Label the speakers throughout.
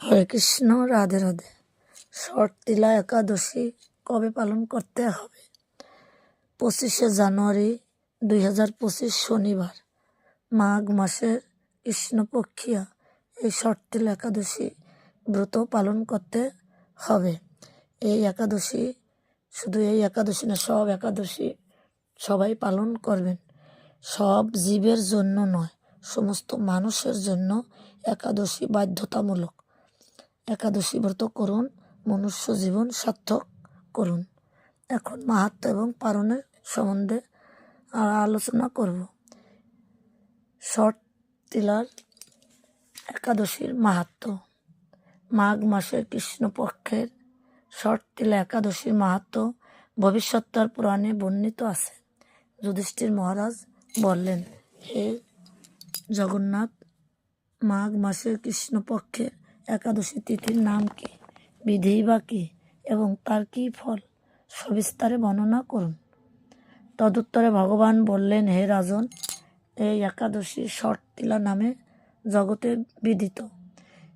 Speaker 1: হরে কৃষ্ণ, রাধে রাধে। শর্ট তিলা একাদশী কবে পালন করতে হবে? পঁচিশে জানুয়ারি দুই হাজার পঁচিশ শনিবার, মাঘ মাসের কৃষ্ণপক্ষিয়া। এই শর্ট তিলা একাদশী ব্রত পালন করতে হবে। এই একাদশী, শুধু এই একাদশী না, সব একাদশী সবাই পালন করবেন। সব জীবের জন্য নয়, সমস্ত মানুষের জন্য একাদশী বাধ্যতামূলক। একাদশী ব্রত করুন, মনুষ্য জীবন সার্থক করুন। এখন মাহাত্ম এবং পারণের সম্বন্ধে আলোচনা করব। শর্ট তিলার একাদশীর মাহাত্ম। মাঘ মাসের কৃষ্ণপক্ষের শর্ট তিলা একাদশীর মাহাত্ম ভবিষ্যৎটার পুরাণে বর্ণিত আছে। যুধিষ্ঠির মহারাজ বললেন, হে জগন্নাথ, মাঘ মাসের কৃষ্ণপক্ষের একাদশী তিথির নাম কি? বিধি বা কি? এবং তার কি ফল? সবিস্তারে বর্ণনা করুন। তদুত্তরে ভগবান বললেন, হে রাজন, এই একাদশী শর্তিলা নামে জগতে বিদিত।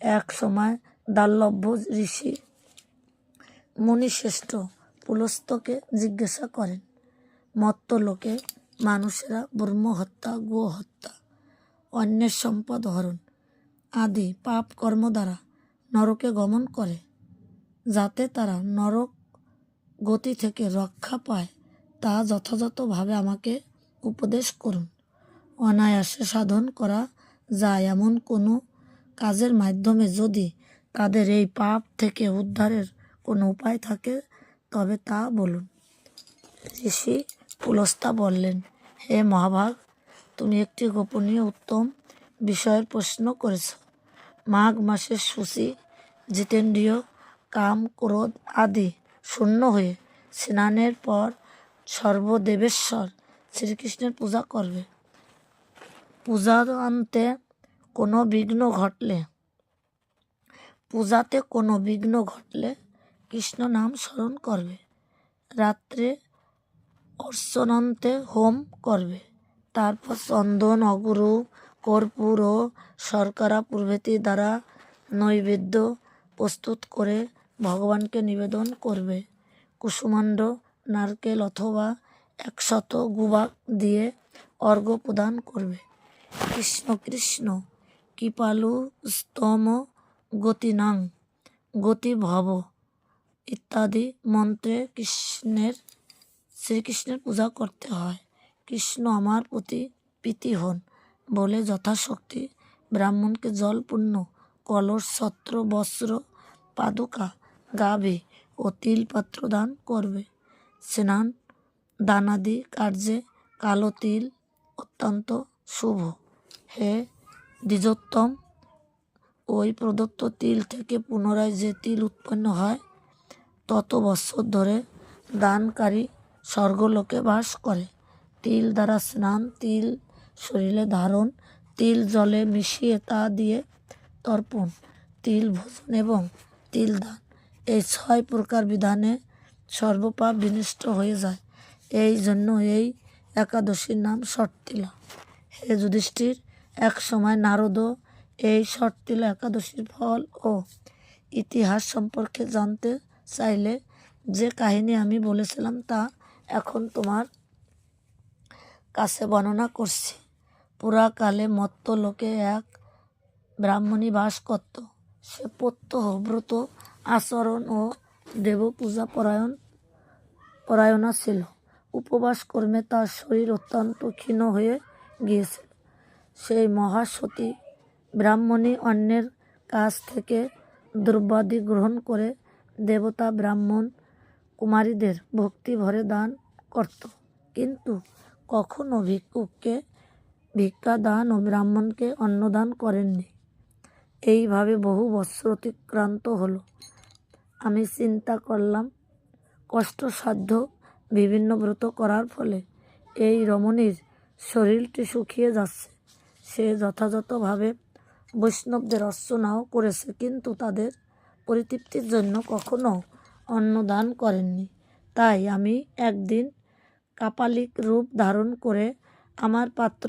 Speaker 1: এক সময় দাল্লভ্য ঋষি মুনিশ্রেষ্ঠ পুলস্তকে জিজ্ঞাসা করেন, মত্ত লোকে মানুষেরা ব্রহ্ম হত্যা গো অন্যের সম্পদ হরণ আদি পাপ কর্ম দ্বারা নরকে গমন করে, যাতে তারা নরক গতি থেকে রক্ষা পায়, তা যথাযথভাবে আমাকে উপদেশ করুন। অনায়াসে সাধন করা যায় এমন কোনো কাজের মাধ্যমে যদি তাদের এই পাপ থেকে উদ্ধারের কোনো উপায় থাকে, তবে তা বলুন। ঋষি পুলস্তা বললেন, হে মহাভাগ, তুমি একটি গোপনীয় উত্তম বিষয়ের প্রশ্ন করেছ। মাঘ মাসের সূচি জিতেন্দ্রীয়, কাম, ক্রোধ আদি শূন্য হয়ে স্নানের পর সর্বদেবেশ্বর শ্রীকৃষ্ণের পূজা করবে। পূজার অন্তে কোনো বিঘ্ন ঘটলে, পূজাতে কোনো বিঘ্ন ঘটলে কৃষ্ণ নাম স্মরণ করবে। রাত্রে অর্চনন্তে হোম করবে। তারপর চন্দন, অগুরু কর্পূর ও শর্করা প্রভৃতি দ্বারা নৈবেদ্য প্রস্তুত করে ভগবানকে নিবেদন করবে। কুসুমাণ্ড, নারকেল অথবা একশত গুবাক দিয়ে অর্ঘ্য প্রদান করবে। কৃষ্ণ কৃষ্ণ, কৃপালু স্তম গতিনাং গতি ভব ইত্যাদি মন্ত্রে কৃষ্ণের, শ্রীকৃষ্ণের পূজা করতে হয়। কৃষ্ণ আমার প্রতি প্রীতি হন। বলে যথাশক্তি। ব্রাহ্মণকে জলপূর্ণ, কলস, ছত্র, বস্ত্র, পাদুকা, গাভী ও তিল পাত্র দান করবে। স্নান, দানাদি কার্যে কালো তিল অত্যন্ত শুভ। হে দ্বিজোত্তম, ওই প্রদত্ত তিল থেকে পুনরায় যে তিল উৎপন্ন হয়, তত বছর ধরে দানকারী স্বর্গলোকে বাস করে। তিল দ্বারা স্নান, তিল শরীরে ধারণ, তিল জলে মিশিয়ে তা দিয়ে তর্পণ, তিল ভোজন এবং তিল দান। এই ছয় প্রকার বিধানে সর্বপাপ বিনষ্ট হয়ে যায়। এই জন্য এই একাদশীর নাম শর্তিলা হে যুধিষ্ঠির, এক সময় নারদ এই শর্তিলা একাদশীর ফল ও ইতিহাস সম্পর্কে জানতে চাইলে যে কাহিনী আমি বলেছিলাম তা এখন তোমার কাছে বর্ণনা করছি। পুরাকালে মত্ত লোকে এক ব্রাহ্মণী বাস করত। সে প্রত্যহ ব্রত, আচরণ ও দেব পূজা পরায়ণ, পরায়ণা ছিল। উপবাস কর্মে তার শরীর অত্যন্ত ক্ষীণ হয়ে গিয়েছিল। সেই মহাসতী ব্রাহ্মণী অন্যের কাছ থেকে দ্রব্যাদি গ্রহণ করে দেবতা ব্রাহ্মণ কুমারীদের ভক্তি ভরে দান করত। কিন্তু কখনো ভিক্ষুককে ভিক্ষা দান ও ব্রাহ্মণকে অন্নদান করেননি। এইভাবে বহু বৎসর অতিক্রান্ত হলো। আমি চিন্তা করলাম, কষ্টসাধ্য বিভিন্ন ব্রত করার ফলে এই রমণীর শরীরটি শুকিয়ে যাচ্ছে। সে যথাযথভাবে বৈষ্ণবদের অর্চনাও করেছে, কিন্তু তাদের পরিতৃপ্তির জন্য কখনো অন্নদান করেননি। তাই আমি একদিন কাপালিক রূপ ধারণ করে আমার পাত্র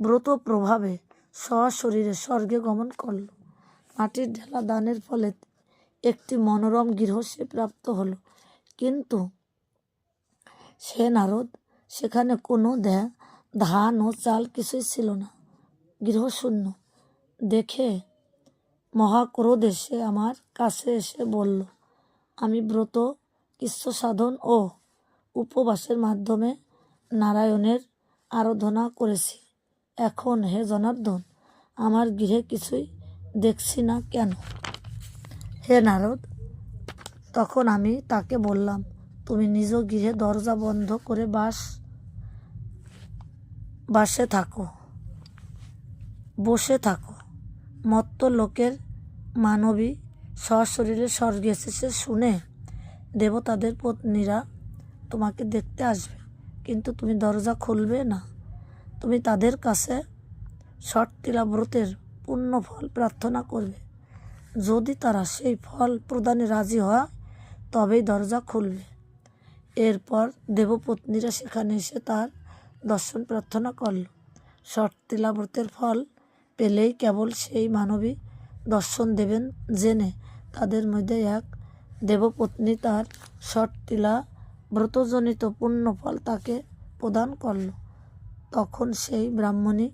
Speaker 1: ব্রত প্রভাবে সশরীরে স্বর্গে গমন করল। মাটির ঢেলা দানের ফলে একটি মনোরম গৃহ সে প্রাপ্ত হলো। কিন্তু সে নারদ, সেখানে কোনো ধান ও চাল কিছুই ছিল না। গৃহশূন্য দেখে মহাক্রোধ এসে আমার কাছে এসে বলল, আমি ব্রত কৃষ্ণ সাধন ও উপবাসের মাধ্যমে নারায়ণের আরাধনা করেছি। এখন হে জনার্দন, আমার গৃহে কিছুই দেখছি না কেন? হে নারদ, তখন আমি তাকে বললাম, তুমি নিজ গৃহে দরজা বন্ধ করে বাস, বাসে থাকো, বসে থাকো। মত্ত লোকের মানবী সশরীরে স্বর্গে এসেছে শুনে দেবতাদের পত্নীরা তোমাকে দেখতে আসবে, কিন্তু তুমি দরজা খুলবে না। তুমি তাদের কাছে ষটটিলা ব্রতের পূর্ণ ফল প্রার্থনা করবে। যদি তারা সেই ফল প্রদানে রাজি হয়, তবেই দরজা খুলবে। এরপর দেবপত্নীরা সেখানে এসে তার দর্শন প্রার্থনা করল। ষটটিলা ব্রতের ফল পেলেই কেবল সেই মানবী দর্শন দেবেন জেনে তাদের মধ্যে এক দেবপত্নী তার ষটটিলা ব্রতজনিত পুণ্য ফল তাকে প্রদান করল। তখন সেই ব্রাহ্মণী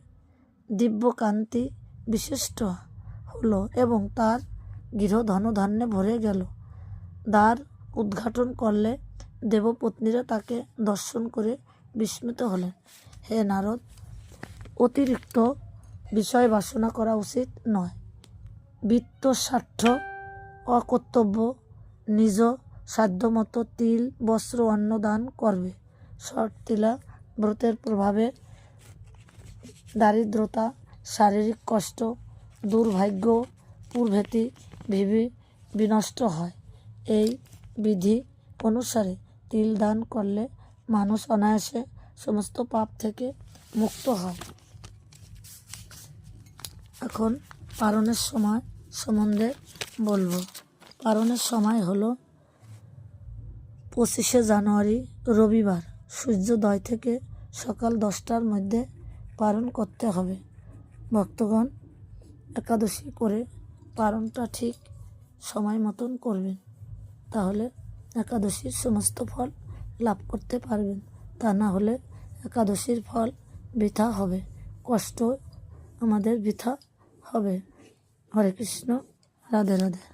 Speaker 1: দিব্যকান্তি বিশিষ্ট হলো এবং তার গৃহ ধনধান্যে ভরে গেল। দ্বার উদ্ঘাটন করলে দেবপত্নীরা তাকে দর্শন করে বিস্মিত হলেন। হে নারদ, অতিরিক্ত বিষয় বাসনা করা উচিত নয়। বৃত্ত স্বার্থ, অকর্তব্য, নিজ সাধ্যমতো তিল, বস্ত্র, অন্ন দান করবে। শর্ট তিলা ব্রতের প্রভাবে দারিদ্রতা, শারীরিক কষ্ট, দুর্ভাগ্য, পূর্ভেতি ভিবি বিনষ্ট হয়। এই বিধি অনুসারে তিল দান করলে মানুষ অনায়াসে সমস্ত পাপ থেকে মুক্ত হয়। এখন পারণের সময় সম্বন্ধে বলব। পারণের সময় হলো পঁচিশে জানুয়ারি রবিবার। সূর্যোদয় থেকে সকাল দশটার মধ্যে পালন করতে হবে। ভক্তগণ একাদশী করে পালনটা ঠিক সময় মতন করবেন। তাহলে একাদশীর সমস্ত ফল লাভ করতে পারবেন। তা না হলে একাদশীর ফল বৃথা হবে। কষ্ট আমাদের বৃথা হবে। হরে কৃষ্ণ, রাধে রাধে।